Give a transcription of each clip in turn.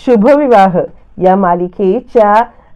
शुभविवाह या मालिकेच्या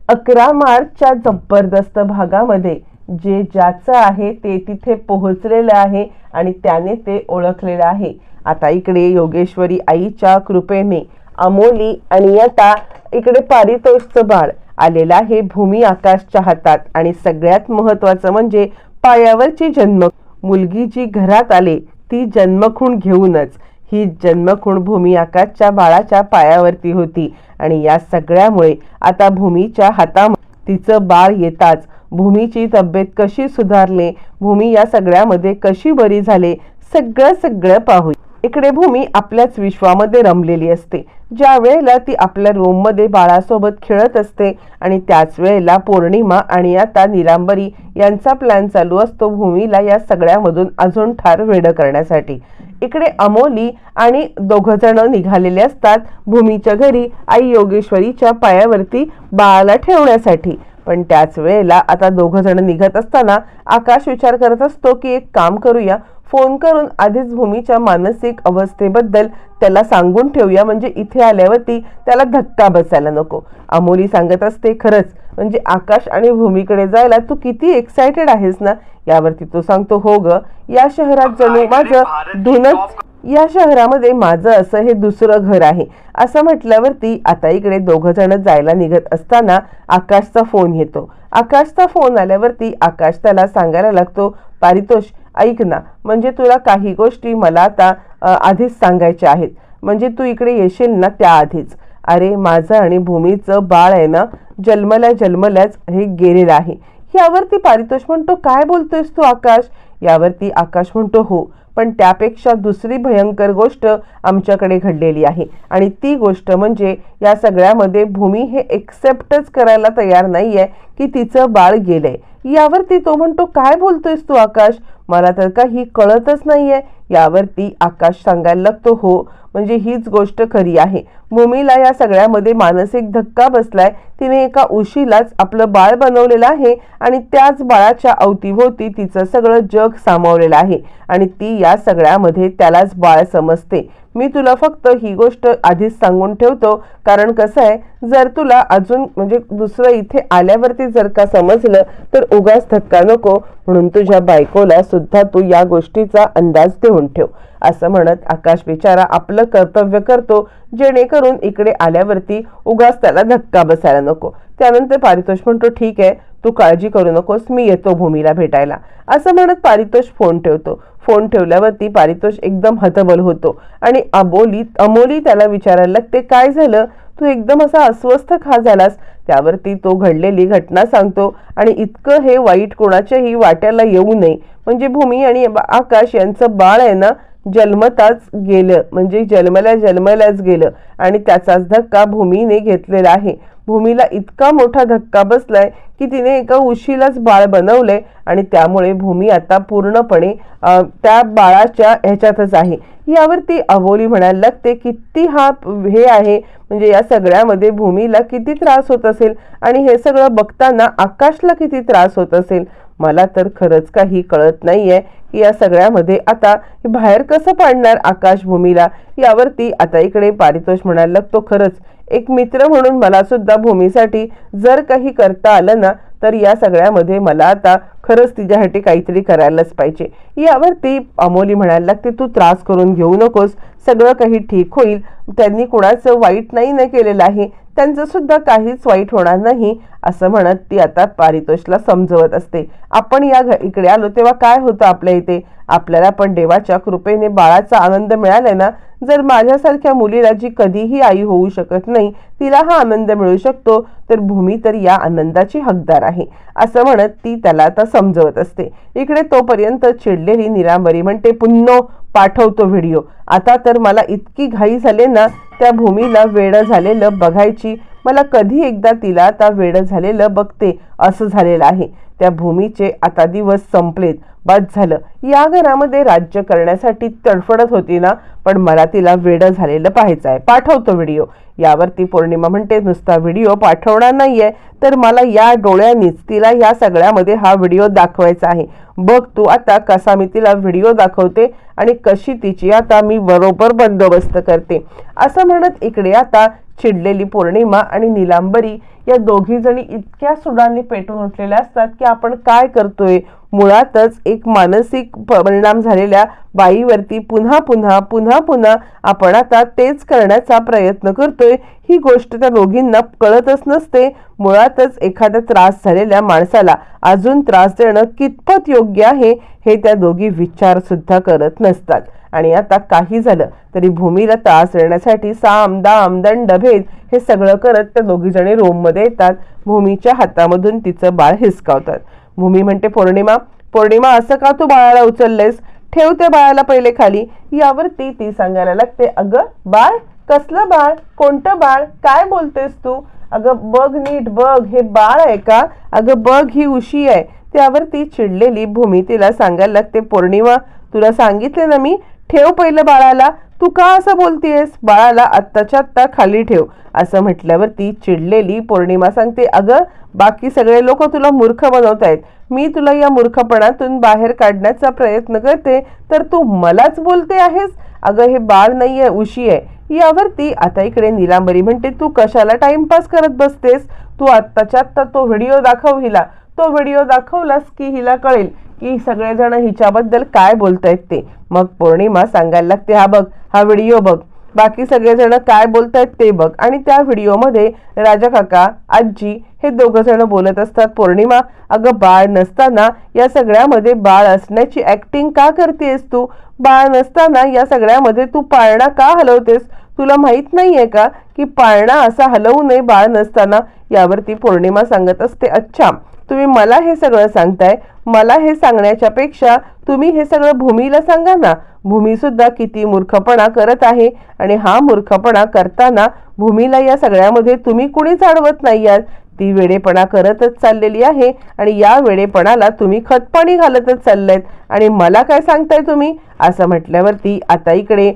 अकरा मार्चच्या जबरदस्त भागामध्ये जे ज्याचं आहे ते तिथे पोहोचलेलं आहे आणि त्याने ते ओळखलेलं आहे. आता इकडे योगेश्वरी आईच्या कृपेने अमोली आणि आता इकडे पारितोषचं बाळ आलेलं आहे भूमी आकाशच्या हातात. आणि सगळ्यात महत्वाचं म्हणजे पायावरची जन्म मुलगी जी घरात आले ती जन्मखूण घेऊनच ही जन्मखूण भूमी आकाशच्या बाळाच्या पायावरती होती. आणि या सगळ्यामुळे आता भूमीच्या हातामध्ये तिचं बाळ येताच भूमीची तब्येत कशी सुधारली? भूमी या सगळ्यामध्ये कशी बरी झाले? सगळं सगळं पाहू इकडे भूमी आपल्याच विश्वामध्ये रमलेली असते. ज्या वेळेला ती आपल्या रूममध्ये बाळासोबत खेळत असते आणि त्याच वेळेला पौर्णिमा आणि आता निलांबरी यांचा प्लॅन चालू असतो भूमीला या सगळ्यामधून अजून ठार वेडं करण्यासाठी. इकडे अमोली आणि दोघंजणं निघालेले असतात भूमीच्या घरी आई योगेश्वरीच्या पायावरती बाळाला ठेवण्यासाठी. पण त्याच वेळेला आता दोघ जण निघत असताना आकाश विचार करत असतो की एक काम करूया फोन करून आधीच भूमीच्या मानसिक अवस्थेबद्दल त्याला सांगून ठेवूया. म्हणजे इथे आल्यावरती त्याला धक्का बसायला नको. अमोली सांगत असते खरंच म्हणजे आकाश आणि भूमीकडे जायला तू किती एक्सायटेड आहेस ना? यावरती तो सांगतो हो ग या शहरात जणू माझं धुनच या शहरामध्ये माझं असं हे दुसरं घर आहे. असं म्हटल्यावरती आता इकडे दोघं जण जायला निघत असताना आकाशचा फोन येतो. आकाशचा फोन आल्यावरती आकाश त्याला सांगायला लागतो पारितोष ऐक ना म्हणजे तुला काही गोष्टी मला आता आधीच सांगायच्या आहेत. म्हणजे तू इकडे येशील ना त्याआधीच. अरे माझं आणि भूमीचं बाळ आहे ना जन्मल्या जन्मल्याच हे गेलेलं आहे. यावरती पारितोष म्हणतो काय बोलतोयस तू आकाश? यावरती आकाश म्हणतो हो पण त्यापेक्षा दुसरी भयंकर गोष्ट आमच्याकडे घडलेली आहे. आणि ती गोष्ट म्हणजे या सगळ्यामध्ये भूमी हे एक्सेप्टच करायला तयार नाही आहे की तिचं बाळ गेलंय. यावरती तो म्हणतो काय बोलतोयस तू आकाश? मला तर काही कळतच नाहीये. यावरती आकाश सांगायला लागतो हो. म्हणजे हीच गोष्ट खरी आहे. भूमीला या सगळ्यामध्ये मानसिक धक्का बसलाय. तिने एका उशीलाच आपलं बाळ बनवलेलं आहे आणि त्याच बाळाच्या अवतीभोवती तिचं सगळं जग सामावलेलं आहे आणि ती या सगळ्यामध्ये त्यालाच बाळ समजते. मी तुला फक्त ही गोष्ट आधीच सांगून ठेवतो कारण कसं आहे जर तुला अजून म्हणजे दुसरं इथे आल्यावरती जर का समजलं तर उगाच धक्का नको म्हणून तुझ्या बायकोला सुद्धा तू या गोष्टीचा अंदाज देऊन ठेव. असं म्हणत आकाश बिचारा आपलं कर्तव्य करतो जेणेकरून इकडे आल्यावरती उगाच त्याला धक्का बसायला नको. त्यानंतर पारितोष म्हणतो ठीक आहे तू काळजी करू नकोस मी येतो भूमीला भेटायला. असं म्हणत पारितोष फोन ठेवतो. फोन ठेवल्यावरती पारितोष एकदम हतबल होतो आणि अबोली अमोली त्याला विचारायला लागते काय झालं? तू एकदम असा अस्वस्थ खा झालास? त्यावरती तो घडलेली घटना सांगतो आणि इतकं हे वाईट कोणाच्याही वाट्याला येऊ नये. म्हणजे भूमी आणि आकाश यांचं बाळ आहे ना जन्मताच गेलं. म्हणजे जन्मल्या जन्मल्याच गेलं. आणि त्याचाच धक्का भूमीने घेतलेला आहे. भूमीला इतका मोठा धक्का बसलाय की तिने एका उशीलाच बाळ बनवलंय आणि त्यामुळे भूमी आता पूर्णपणे त्या बाळाच्या ह्याच्यातच आहे. यावरती अबोली म्हणायला लागते किती हा हे आहे? म्हणजे या सगळ्यामध्ये भूमीला किती त्रास होत असेल? आणि हे सगळं बघताना आकाशला किती त्रास होत असेल? मला तर खरंच काही कळत नाहीये की या सगळ्यामध्ये आता बाहेर कसं पाडणार आकाशभूमीला? यावरती आता इकडे पारितोष म्हणायला लागतो खरंच. एक मित्र म्हणून मला सुद्धा भूमीसाठी जर काही करता आलं ना तर या सगळ्यामध्ये मला आता खरंच तिच्यासाठी काहीतरी करायलाच पाहिजे. यावरती अमोली म्हणायला लागते तू त्रास करून घेऊ नकोस. सगळं काही ठीक होईल. त्यांनी कुणाचं वाईट नाही न केलेलं आहे. त्यांचं सुद्धा काहीच वाईट होणार नाही असं म्हणत ती आता पारितोषला समजवत असते. आपण या घ- इकडे आलो तेव्हा काय होतं आपल्या इथे? आपल्याला पण देवाच्या कृपेने बाळाचा आनंद मिळालाय ना? जर माझ्यासारख्या मुलीला जी कधीही आई होऊ शकत नाही तिला हा आनंद मिळू शकतो तर भूमी तर या आनंदाची हकदार आहे असं म्हणत ती त्याला आता समजवत असते. इकडे तोपर्यंत चिडलेली निरांबरी म्हणते पुन्हा पाठवतो व्हिडिओ. आता तर मला इतकी घाई झाले ना त्या भूमीला वेळ झालेलं बघायची मला कधी एकदा तिला आता वेळ झालेलं बघते असं झालेलं आहे. त्या भूमीचे आता दिवस संपलेत. बस झालं. या घरामध्ये राज्य करण्यासाठी तडफडत होती ना पण मला तिला वेडं झालेलं पाहायचं आहे. पाठवतो व्हिडिओ. यावरती पौर्णिमा म्हणते नुसता व्हिडिओ पाठवणार नाहीये तर मला या डोळ्यांनीच तिला या सगळ्यामध्ये हा व्हिडिओ दाखवायचा आहे. बघ तू आता कसा मी तिला व्हिडिओ दाखवते आणि कशी तिची आता मी बरोबर बंदोबस्त करते. असं म्हणत इकडे आता चिडलेली पौर्णिमा आणि निलांबरी या दोघी जणी इतक्या सुडांनी पेटून उठलेल्या असतात की आपण काय करतोय? मुळातच एक मानसिक परिणाम झालेल्या बाईवरती पुन्हा पुन्हा पुन्हा पुन्हा आपण आता तेच करण्याचा प्रयत्न करतोय. ही गोष्ट त्या दोघींना कळतच नसते. मुळातच एखादा त्रास झालेल्या माणसाला अजून त्रास देणं कितपत योग्य आहे हे त्या दोघी विचारसुद्धा करत नसतात. आणि आता काही झालं तरी भूमीला त्रास देण्यासाठी साम दाम दंड भेद हे सगळं करत त्या दोघीजणी रोममध्ये मध्ये येतात. भूमीच्या हातामधून तिचं बाळ हिसकावतात. भूमी म्हणते पौर्णिमा पौर्णिमा असं का तू बाळाला उचललेस? ठेव त्या बाळाला पहिले खाली. यावरती ती सांगायला लागते अगं बाळ कसलं बाळ? कोणतं बाळ? काय बोलतेस तू? अगं बघ नीट बघ हे बाळ आहे का? अगं बघ ही उशी आहे. त्यावर ती चिडलेली भूमी तिला सांगायला लागते पौर्णिमा तुला सांगितले ना मी? ठेव पहिलं बाळाला. तू का असं बोलतीयस? बाळाला आत्ताच्या आत्ता खाली ठेव. असं म्हटल्यावर ती चिडलेली पौर्णिमा सांगते अगं बाकी सगळे लोक तुला मूर्ख बनवतायत. मी तुला या मूर्खपणातून बाहेर काढण्याचा प्रयत्न करते. तर तू मलाच बोलते आहेस? अगं हे बाळ नाही आहे उशी आहे. यावरती आता इकडे निलांबरी म्हणते तू कशाला टाइमपास करत बसतेस? तू आत्ताच्या आत्ता तो व्हिडिओ दाखव हिला. तो व्हिडिओ दाखवलास की हिला कळेल. की सगळेजण हिच्याबद्दल काय बोलतायत ते? मग पौर्णिमा सांगायला लागते हा बघ हा व्हिडिओ बघ. बाकी सगळेजण काय बोलतायत ते बघ. आणि त्या व्हिडिओमध्ये राजा काका आजी हे दोघं जण बोलत असतात पौर्णिमा अगं बाळ नसताना या सगळ्यामध्ये बाळ असण्याची ऍक्टिंग का करतेस तू? बाळ नसताना या सगळ्यामध्ये तू पाळणा का हलवतेस? तुला माहीत नाहीये का की पाळणा असा हलवू नये बाळ नसताना? यावरती पौर्णिमा सांगत असते अच्छा तुम्ही मला हे सगळं सांगताय मला हे सांगण्याच्या पेक्षा तुम्ही हे सगळं भूमीला सांगा ना. भूमी सुद्धा किती मूर्खपणा करत आहे आणि हा मूर्खपणा करताना भूमीला या सगळ्यामध्ये तुम्ही कुणीच अडवत नाही आहात ती वेडेपणा करतच चाललेली आहे आणि या वेडेपणाला तुम्ही खतपाणी घालतच चाललेत. आणि मला काय सांगताय तुम्ही? असं म्हटल्यावरती आता इकडे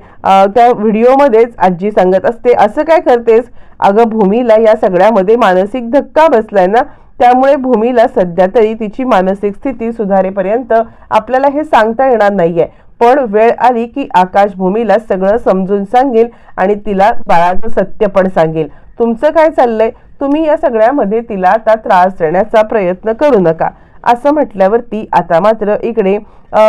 त्या व्हिडिओमध्येच आजी सांगत असते असं काय करतेस? अगं भूमीला या सगळ्यामध्ये मानसिक धक्का बसलाय ना. त्यामुळे भूमीला सध्या तरी तिची मानसिक स्थिती सुधारेपर्यंत आपल्याला हे सांगता येणार नाहीये. पण वेळ आली की आकाश भूमीला सगळं समजून सांगेल आणि तिला बाळाचं सत्य पण सांगेल. तुमचं काय चाललंय? तुम्ही या सगळ्यामध्ये तिला आता त्रास देण्याचा प्रयत्न करू नका. असं म्हटल्यावरती आता मात्र इकडे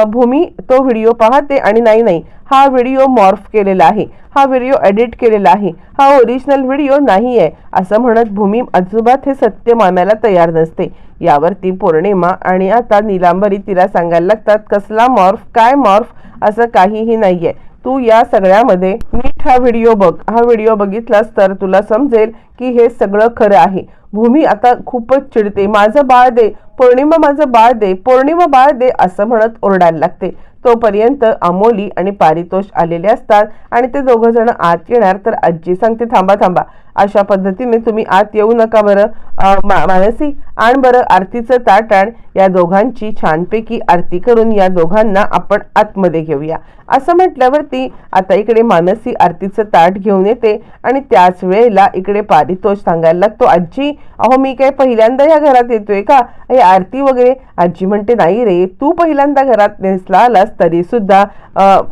भूमी तो व्हिडिओ पाहते आणि नाही नाही हा व्हिडिओ मॉर्फ केलेला आहे. हा व्हिडिओ एडिट केलेला आहे. हा ओरिजिनल व्हिडिओ नाही आहे असं म्हणत भूमी अजिबात हे सत्य मानायला तयार नसते. यावरती पौर्णिमा आणि आता निलांबरी तिला सांगायला लागतात कसला मॉर्फ काय मॉर्फ असं काहीही नाही आहे तू या सगळ्यामध्ये नीट हा व्हिडिओ बघ. हा व्हिडिओ बघितलास तर तुला समजेल की हे सगळं खरं आहे. भूमी आता खूपच चिडते. माझं बाळ दे. पौर्णिमा माझं बाळ दे. पौर्णिमा बाळ दे असं म्हणत ओरडायला लागते. तोपर्यंत अमोली आणि पारितोष आलेले असतात आणि ते दोघं जण आत येणार. तर आजी सांगते थांबा थांबा. अशा पद्धतीने तुम्ही आत येऊ नका बरं. मानसी आण बरं आरतीचं ताट आण या दोघांची छानपैकी आरती करून या दोघांना आपण आतमध्ये घेऊया. असं म्हटल्यावरती आता इकडे मानसी आरतीचं ताट घेऊन येते आणि त्याच वेळेला इकडे पारितोष सांगायला लागतो आजी अहो मी काय पहिल्यांदा या घरात येतोय का? हे आरती वगैरे आजी म्हणते नाही रे तू पहिल्यांदा घरात नेसला आलास तरी सुद्धा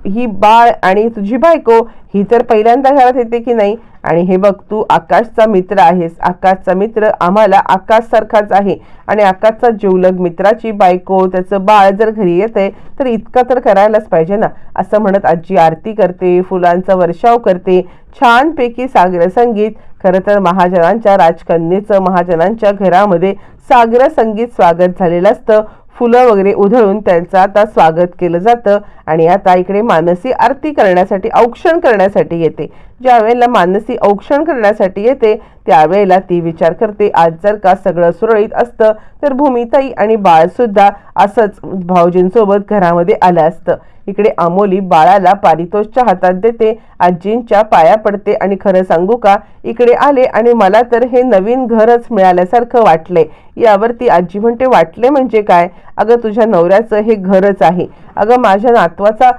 ही बाळ आणि तुझी बायको ही तर पहिल्यांदा घरात येते की नाही? आणि हे बघ तू आकाशचा मित्र आहेस. आकाशचा मित्र आम्हाला आकाशसारखाच आहे. आणि आकाशचा जीवलग मित्राची बायको त्याचं बाळ जर घरी येते तर इतका तर करायलाच पाहिजे ना. असं म्हणत आजी आरती करते फुलांचा वर्षाव करते. छानपैकी सागर संगीत. खरं तर महाजनांच्या राजकन्येचं महाजनांच्या घरामध्ये सागर संगीत स्वागत झालेलं असतं. फुलं वगैरे उधळून त्यांचं आता स्वागत केलं जातं आणि आता इकडे मानसी आरती करण्यासाठी औक्षण करण्यासाठी येते. ज्या वेळेला मानसी औक्षण करण्यासाठी येते त्यावेळेला ती विचार करते आज जर का सगळं सुरळीत असतं तर भूमिताई आणि बाळसुद्धा असंच भाऊजींसोबत घरामध्ये आलं असतं. इकडे अमोली बाळाला पारितोषच्या हातात देते आजींच्या पाया पडते आणि खरं सांगू का इकडे आले आणि मला तर हे नवीन घरच मिळाल्यासारखं वाटले. यावरती आजी म्हणते वाटले म्हणजे काय? अगं तुझ्या नवऱ्याचं हे घरच आहे. अगं माझ्या नातवाचा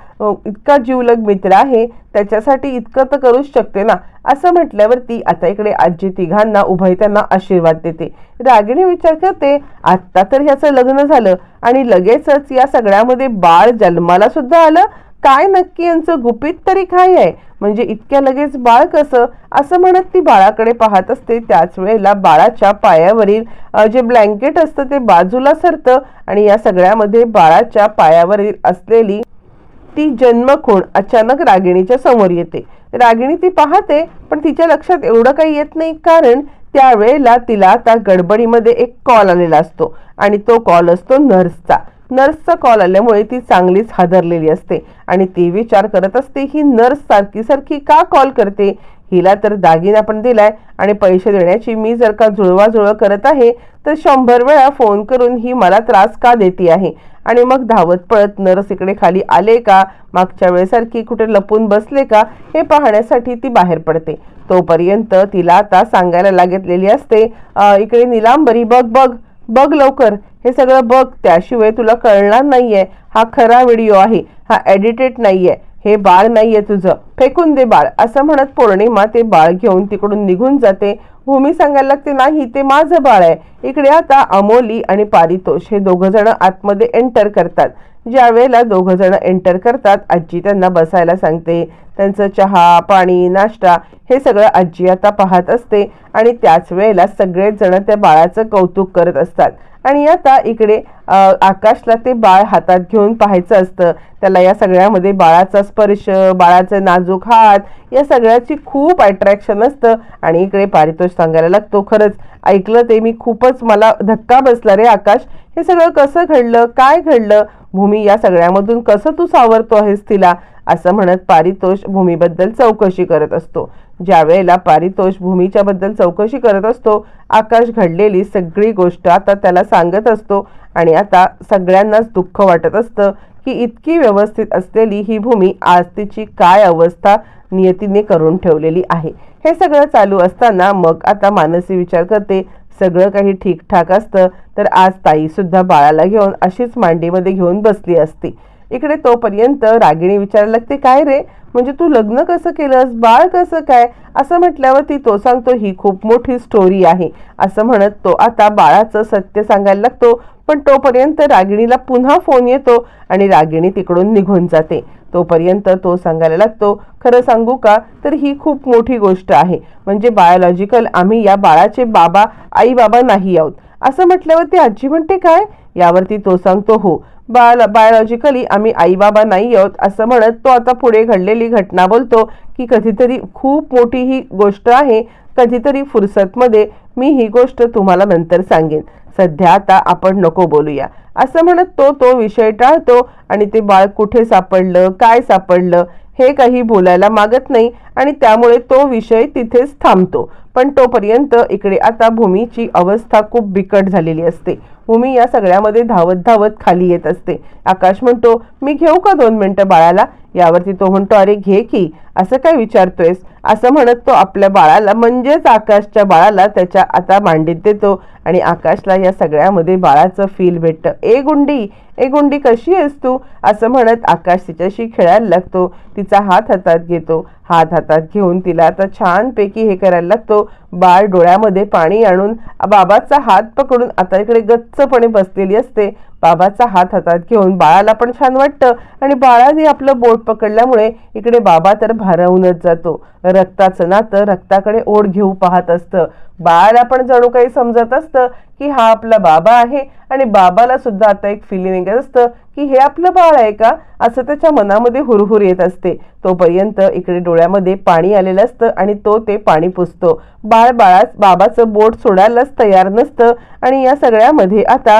इतका जीवलग मित्र आहे त्याच्यासाठी इतकं तर करूच शकते ना. असं म्हटल्यावरती आता इकडे आजी तिघांना उभयत्यांना आशीर्वाद देते. रागिणी विचार करते आत्ता तर ह्याचं लग्न झालं आणि लगेचच या सगळ्यामध्ये बाळ जन्माला सुद्धा आलं. काय नक्की यांचं गुपित तरी काय आहे? म्हणजे इतक्या लगेच बाळ कसं? असं म्हणत ती बाळाकडे पाहत असते. त्याच वेळेला बाळाच्या पायावरील जे ब्लँकेट असतं ते बाजूला सरतं आणि या सगळ्यामध्ये बाळाच्या पायावरील असलेली ती जन्मखूण अचानक रागिणीच्या समोर येते. रागिणी ती पाहते पण तिच्या लक्षात एवढं काही येत नाही कारण त्यावेळेला तिला त्या गडबडीमध्ये एक कॉल आलेला असतो आणि तो कॉल असतो नर्सचा. नर्सचा कॉल आल्यामुळे ती चांगलीच हादरलेली असते. आणि ती विचार करत असते ही नर्स सारखी सारखी का कॉल करते? हिला तर दागिना पण दिलाय आणि पैसे देण्याची मी जर का जुळवाजुळव करत आहे तर शंभर वेळा फोन करून ही मला त्रास का देते आहे? आणि मग धावत पळत नर्स इकडे खाली आले का? मागच्या वेळेसारखी कुठे लपून बसले का? हे पाहण्यासाठी ती बाहेर पडते. तोपर्यंत तिला आता सांगायला लागतलेली असते इकडे निलांबरी बघ बघ. बघ लवकर. हे सगळं बघ. त्याशिवाय तुला कळणार नाहीये. हा खरा व्हिडिओ आहे. हा एडिटेड नाहीये. हे बाळ नाहीये तुझं. फेकून दे बाळ. असं म्हणत पौर्णिमा ते बाळ घेऊन तिकडून निघून जाते. भूमी सांगायला लागते नाही ते माझं बाळ आहे. इकडे आता अमोली आणि पारितोष हे दोघ जण आतमध्ये एंटर करतात. ज्या वेळेला दोघ जण एंटर करतात आजी त्यांना बसायला सांगते. त्यांचं चहा पाणी नाश्ता हे सगळं आजी आता पाहत असते आणि त्याच वेळेला सगळेच जण त्या बाळाचं कौतुक करत असतात. आणि आता इकडे आकाशला ते बाळ हातात घेऊन पाहायचं असतं. त्याला या सगळ्यामध्ये बाळाचा स्पर्श बाळाचं नाजूक हात या सगळ्याची खूप अट्रॅक्शन असतं. आणि इकडे पारितोष सांगायला लागतो खरंच ऐकलं ते मी खूपच मला धक्का बसला रे आकाश. हे सगळं कसं घडलं? काय घडलं? भूमी या सगळ्यामधून कसं तू सावरतो आहेस तिला? असं म्हणत पारितोष भूमीबद्दल चौकशी करत असतो. ज्या वेळेला पारितोष भूमीच्या बद्दल चौकशी करत असतो आकाश घडलेली सगळी गोष्ट आता त्याला सांगत असतो आणि आता सगळ्यांनाच दुःख वाटत असतं की इतकी व्यवस्थित असलेली ही भूमी आज तिची काय अवस्था नियतीने करून ठेवलेली आहे. हे सगळं चालू असताना मग आता मानसी विचार करते सगळं काही ठीकठाक असतं तर आज ताईसुद्धा बाळाला घेऊन अशीच मांडीमध्ये घेऊन बसली असती. इकडे तोपर्यंत रागिणी विचारायला लागते काय रे? म्हणजे तू लग्न कसं केलंस? बाळ कसं काय? असं म्हटल्यावर ती तो सांगतो ही खूप मोठी स्टोरी आहे. असं म्हणत तो आता बाळाचं सत्य सांगायला लागतो पण तोपर्यंत रागिणीला पुन्हा फोन येतो आणि रागिणी तिकडून निघून जाते. तोपर्यंत तो सांगायला लागतो खरं सांगू का? तर ही खूप मोठी गोष्ट आहे. म्हणजे बायोलॉजिकल आम्ही या बाळाचे बाबा आई बाबा नाही आहोत. असं म्हटल्यावर ती आजी म्हणते काय? यावरती तो सांगतो हो बाळ बायोलॉजिकली आम्ही आई बाबा नाही आहोत असं म्हणत तो आता पुढे घडलेली घटना बोलतो की कधीतरी खूप मोठी ही गोष्ट आहे कधीतरी फुरसतमध्ये मी ही गोष्ट तुम्हाला नंतर सांगेन. सध्या आता आपण नको बोलूया. असं म्हणत तो तो विषय टाळतो आणि ते बाळ कुठे सापडलं काय सापडलं हे काही बोलायला मागत नाही आणि त्यामुळे तो विषय तिथेच थांबतो. पण तोपर्यंत इकडे आता भूमीची अवस्था खूप बिकट झालेली असते. भूमी या सगळ्यामध्ये धावत धावत खाली येत असते. आकाश म्हणतो मी घेऊ का दोन मिनटं बाळाला? यावरती तो म्हणतो अरे घे की असं काय विचारतोयस? असं म्हणत तो आपल्या बाळाला म्हणजेच आकाशच्या बाळाला त्याच्या आता मांडीत देतो. आणि आकाशला या सगळ्यामध्ये बाळाचं फील भेटतं. ए गुंडी ए गुंडी कशी आहेस तू? असं म्हणत आकाश तिच्याशी खेळायला लागतो. तिचा हात हातात घेतो. हात हातात घेऊन तिला आता छानपैकी हे करायला लागतो. बाळ डोळ्यामध्ये पाणी आणून बाबाचा हात पकडून आता इकडे गच्चपणे बसलेली असते. बाबाचा हात हातात घेऊन बाळाला पण छान वाटतं. आणि बाळाने आपलं बोट पकडल्यामुळे इकडे बाबा तर भारावूनच जातो. रक्ताचं नातं रक्ताकडे ओढ घेऊ पाहत असतं. बाळाला पण जणू काही समजत असतं की हा आपला बाबा आहे. आणि बाबाला सुद्धा आता एक फिलिंग असतं की हे आपलं बाळ आहे का? असं त्याच्या मनामध्ये हुरहुर येत असते. तोपर्यंत इकडे डोळ्यामध्ये पाणी आलेलं असतं आणि तो ते पाणी पुसतो. बाळ बाळा बाबाचं बोट सोडायलाच तयार नसतं. आणि या सगळ्यामध्ये आता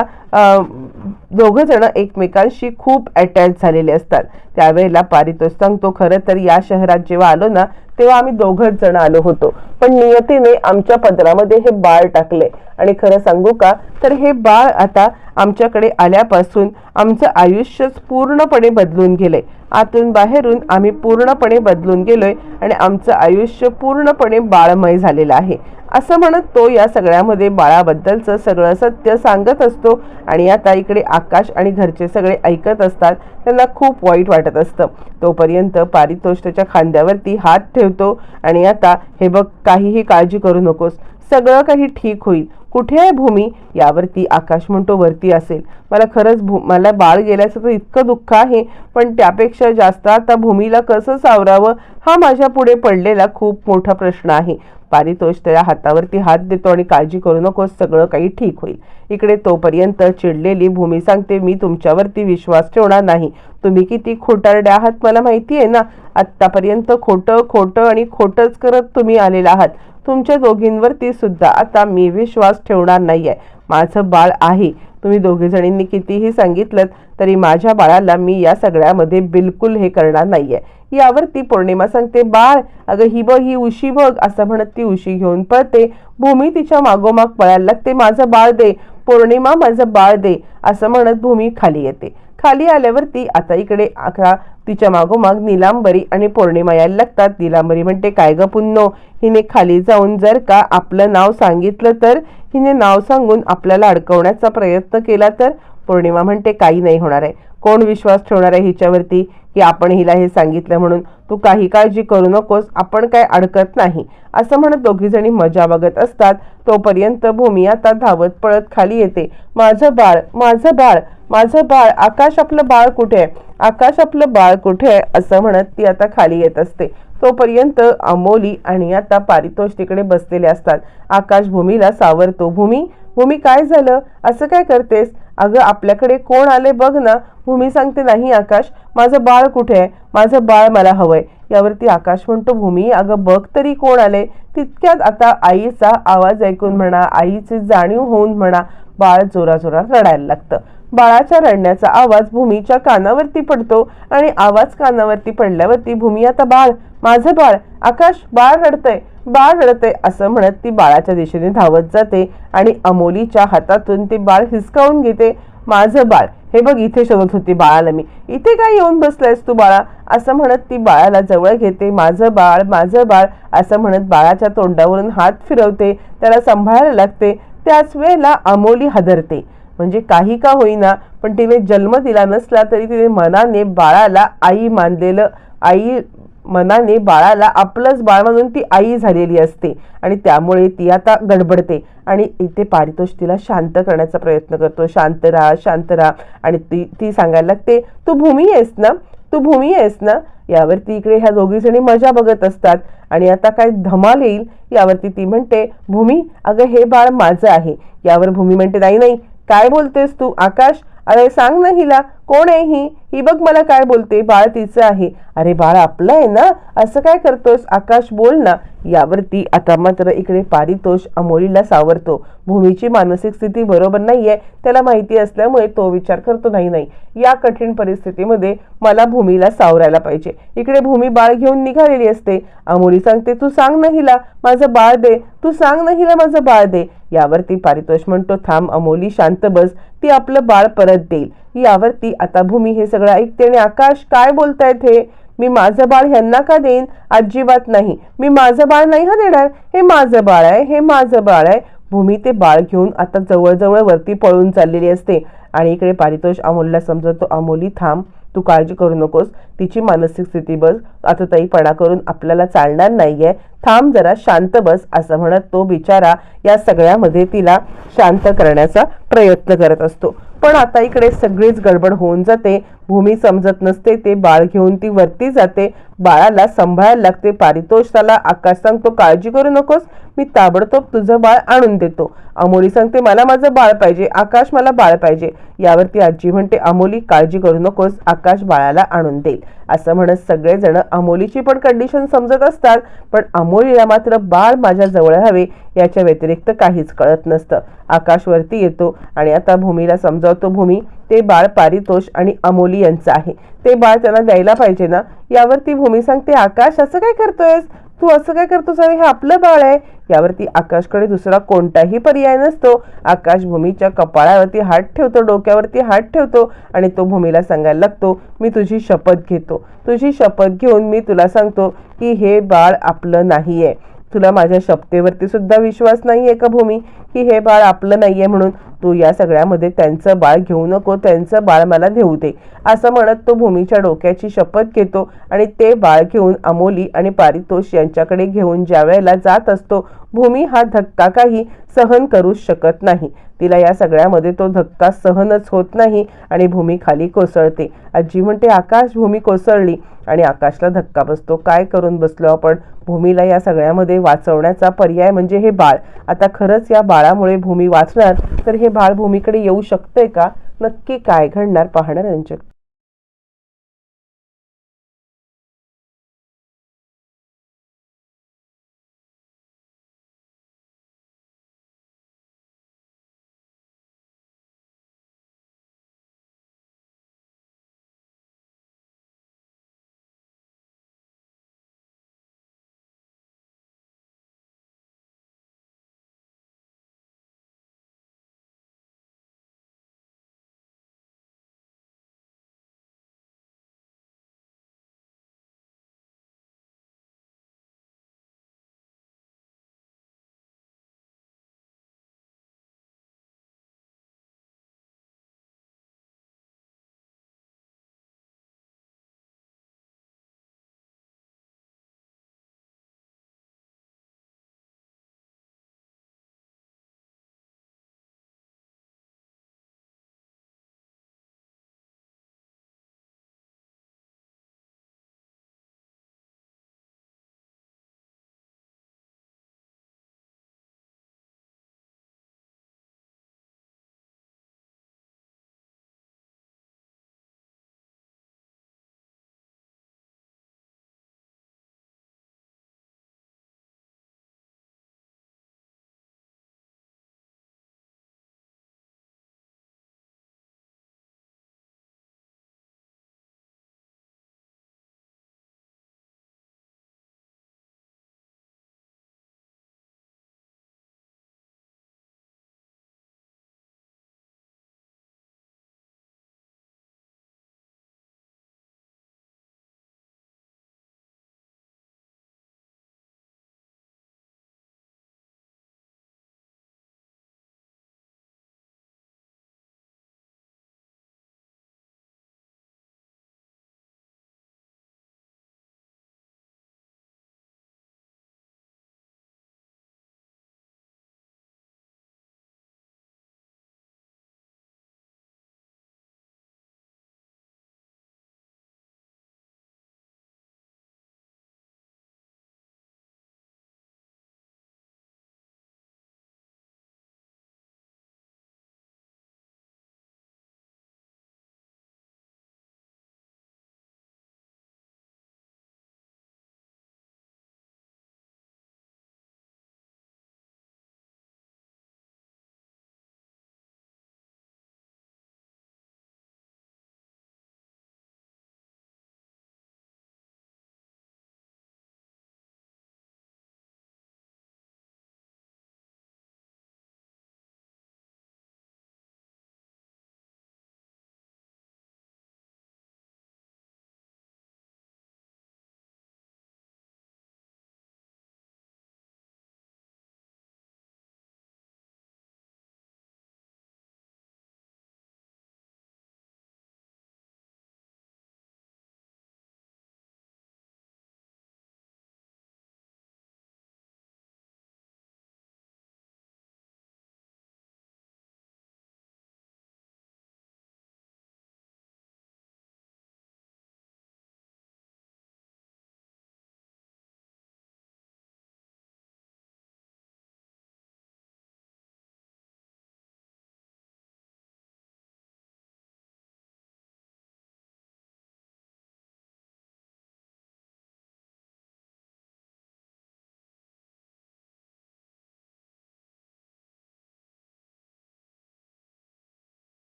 दोघं जण एकमेकांशी खूप अटॅच झालेले असतात. त्यावेळेला पारितोष सांगतो खरं तर या शहरात जेव्हा आलो ना तेव्हा आम्ही दोघच जण आलो होतो. पण नियतीने आमच्या पदरामध्ये हे बाळ टाकले. आणि खरं सांगू का? तर हे बाळ आता आमच्याकडे आल्यापासून आमचं आयुष्यच पूर्णपणे बदलून गेलंय. आतून बाहेरून आम्ही पूर्णपणे बदलून गेलोय आणि आमचं आयुष्य पूर्णपणे बाळमय झालेलं आहे. असं म्हणत तो या सगळ्यामध्ये बाळाबद्दलचं सगळं सत्य सांगत असतो आणि आता इकडे आकाश आणि घरचे सगळे ऐकत असतात. त्यांना खूप वाईट वाटत असतं. तोपर्यंत पारितोष त्याच्या खांद्यावरती हात ठेवतो आणि आता हे बघ काहीही काळजी करू नकोस. सगळं काही ठीक होईल. कुठे आहे भूमी? यावरती आकाश म्हणतो वरती असेल. मला खरंच भू मला बाळ गेल्याचं तर इतकं दुःख आहे पण त्यापेक्षा जास्त आता भूमीला कसं सावरावं? हा माझ्या पुढे पडलेला खूप मोठा प्रश्न आहे. पारितोष त्या हातावरती हात देतो आणि काळजी करू नकोस सगळं काही ठीक होईल. इकडे तोपर्यंत चिडलेली भूमी सांगते मी तुमच्यावरती विश्वास ठेवणार नाही. तुम्ही किती खोटारड्या आहात मला माहिती आहे ना? आत्तापर्यंत खोटं खोटं आणि खोटंच करत तुम्ही आलेला आहात. तुमच्या दोघींवरती सुद्धा आता मी विश्वास ठेवणार नाही आहे माझं बाळ आहे. तुम्ही दोघीजणींनी कितीही सांगितलं तरी माझ्या बाळाला मी या सगळ्यामध्ये बिलकुल हे करणार नाही आहे यावरती पौर्णिमा सांगते बाळ अगं ही बघ ही उशी बघ असं म्हणत ती उशी घेऊन पळते. भूमी तिच्या मागोमाग पळायला लागते माझं बाळ दे पौर्णिमा माझं बाळ दे असं म्हणत भूमी खाली येते. खाली आल्यावरती आता इकडे अकरा तिच्या मागोमाग निलांबरी आणि पौर्णिमा यायला लागतात. निलांबरी म्हणते काय ग पुन्नो हिने खाली जाऊन जर का आपलं नाव सांगितलं तर हिने नाव सांगून आपल्याला अडकवण्याचा प्रयत्न केला तर? पौर्णिमा म्हणते काही नाही होणार आहे. कोण विश्वास ठेवणार आहे हिच्यावरती? की आपण हिला हे सांगितलं म्हणून? तू काही काळजी करू नकोस आपण काय अडकत नाही. असं म्हणत दोघीजणी मजा बघत असतात. तोपर्यंत भूमी आता धावत पळत खाली येते. माझं बाळ माझं बाळ माझं बाळ आकाश आपलं बाळ कुठे आहे? आकाश आपलं बाळ कुठे आहे? असं म्हणत ती आता खाली येत असते. तोपर्यंत अमोली आणि आता पारितोष तिकडे बसलेले असतात. आकाश भूमीला सावरतो. भूमी भूमी काय झालं? असं काय करतेस? अगं आपल्याकडे कोण आले बघ ना. भूमी सांगते नाही आकाश. माझं बाळ कुठे आहे? माझं बाळ मला हवंय. यावरती आकाश म्हणतो भूमी अगं बघ तरी कोण आले. तितक्यात आता आईचा आवाज ऐकून म्हणा आईची जाणीव होऊन म्हणा बाळ जोरा जोरात रडायला लागतं. बाळाच्या रडण्याचा आवाज भूमीच्या कानावरती पडतो आणि आवाज कानावरती पडल्यावरती भूमी आता बाळ. माझं बाळ. आकाश बाळ रडतंय. बाळ रडते असं म्हणत ती बाळाच्या दिशेने धावत जाते आणि अमोलीच्या हातातून ते बाळ हिसकावून घेते. माझं बाळ हे बघ इथे शोधत होती बाळाला मी. इथे काय येऊन बसलायस तू बाळा? असं म्हणत ती बाळाला जवळ घेते. माझं बाळ माझं बाळ असं म्हणत बाळाच्या तोंडावरून हात फिरवते. त्याला सांभाळायला लागते. त्याच वेळेला अमोली हदरते. म्हणजे काही का होईना पण तिने जन्म दिला नसला तरी तिने मनाने बाळाला आई मानलेलं आई मनाने बाळाला आपलंच बाळ म्हणून ती आई झालेली असते आणि त्यामुळे ती आता गडबडते. आणि इथे पारितोष तिला शांत करण्याचा प्रयत्न करतो. शांत राहा शांत राहा. आणि ती ती सांगायला लागते तू भूमी आहेस ना? तू भूमी आहेस ना? यावरती इकडे ह्या दोघी जणी मजा बघत असतात. आणि आता काय धमाल येईल? यावरती ती म्हणते भूमी अगं हे बाळ माझं आहे. यावर भूमी म्हणते नाही नाही. काय बोलतेस तू? आकाश अरे सांग ना हिला कोण आहे ही? ही बघ मला काय बोलते बाळ तिचं आहे. अरे बाळ आपलं आहे ना? असं काय करतोस आकाश बोल ना. यावरती आता मात्र इकडे पारितोष अमोलीला सावरतो. भूमीची मानसिक स्थिती बरोबर नाही आहे त्याला माहिती असल्यामुळे तो विचार करतो नाही नाही. या कठीण परिस्थितीमध्ये मला भूमीला सावरायला पाहिजे. इकडे भूमी बाळ घेऊन निघालेली असते. अमोली सांगते तू सांग ना हिला माझं बाळ दे. तू सांग ना हिला माझं बाळ दे. यावरती पारितोष म्हणतो थांब अमोली शांत बस ती आपलं बाळ परत देईल. यावरती आता भूमी हे सगळं ऐकते आणि आकाश काय बोलतायत हे? मी माझं बाळ ह्यांना का देईन? अजिबात नाही. मी माझं बाळ नाही हा देणार. हे माझं बाळ आहे. हे माझं बाळ आहे. भूमी ते बाळ घेऊन आता जवळजवळ वरती पळून चाललेली असते. आणि इकडे पारितोष अमोलला समजतो अमोली थांब. तू काळजी करू नकोस. तिची मानसिक स्थिती बस आता ताईपणा करून आपल्याला चालणार नाहीये. थांब जरा शांत बस असं म्हणत तो बिचारा या सगळ्यामध्ये तिला शांत करण्याचा प्रयत्न करत असतो. पण आता इकडे सगळीच गडबड होऊन जाते. भूमी समजत नसते ते बाळ घेऊन ती वरती जाते. बाळाला सांभाळायला लागते. पारितोष त्याला आकाश सांगतो काळजी करू नकोस मी ताबडतोब तुझं बाळ आणून देतो. अमोली सांगते मला माझं बाळ पाहिजे आकाश मला बाळ पाहिजे. यावरती आजी म्हणते अमोली काळजी करू नकोस आकाश बाळाला आणून देईल. असं म्हणत सगळेजण अमोलीची पण कंडिशन समजत असतात. पण अमोलीला मात्र बाळ माझ्या जवळ हवे याच्या व्यतिरिक्त काहीच कळत नसतं. आकाशवरती येतो आणि आता भूमीला समजावतो भूमी ते बाळ पारितोष आणि अमोली यांचं आहे. ते बाळ त्यांना द्यायला पाहिजे ना? यावरती भूमी सांगते आकाश असं काय करतोयस? तू असं काय करतोस? आणि हे आपलं बाळ आहे. यावरती आकाशकडे दुसरा कोणताही पर्याय नसतो. आकाश भूमीच्या कपाळावरती हात ठेवतो डोक्यावरती हात ठेवतो आणि तो भूमीला सांगायला लागतो मी तुझी शपथ घेतो. तुझी शपथ घेऊन मी तुला सांगतो की हे बाळ आपलं नाही आहे तुला माझ्या शपथेवरती सुद्धा विश्वास आहे का भूमी? की हे बाळ आपलं नाही आहे म्हणून? तू या सगळ्यामध्ये त्यांचं बाळ घेऊ नको त्यांचं बाळ मला देऊ दे. असं म्हणत तो भूमीच्या डोक्याची शपथ घेतो आणि ते बाळ घेऊन अमोली आणि पारितोष यांच्याकडे घेऊन ज्या वेळेला जात असतो भूमी हा धक्का काही सहन करू शकत नाही. तिला या सगळ्यामध्ये तो धक्का सहनच होत नाही आणि भूमी खाली कोसळते. आजी म्हणते आकाश भूमी कोसळली. आणि आकाशला धक्का बसतो. काय करून बसलो आपण? भूमीला या सगळ्यामध्ये वाचवण्याचा पर्याय म्हणजे हे बाळ. आता खरंच या बाळामुळे भूमी वाचणार? तर हे बाळ भूमीकडे येऊ शकते का? नक्की काय घडणार पाहणार यांच्या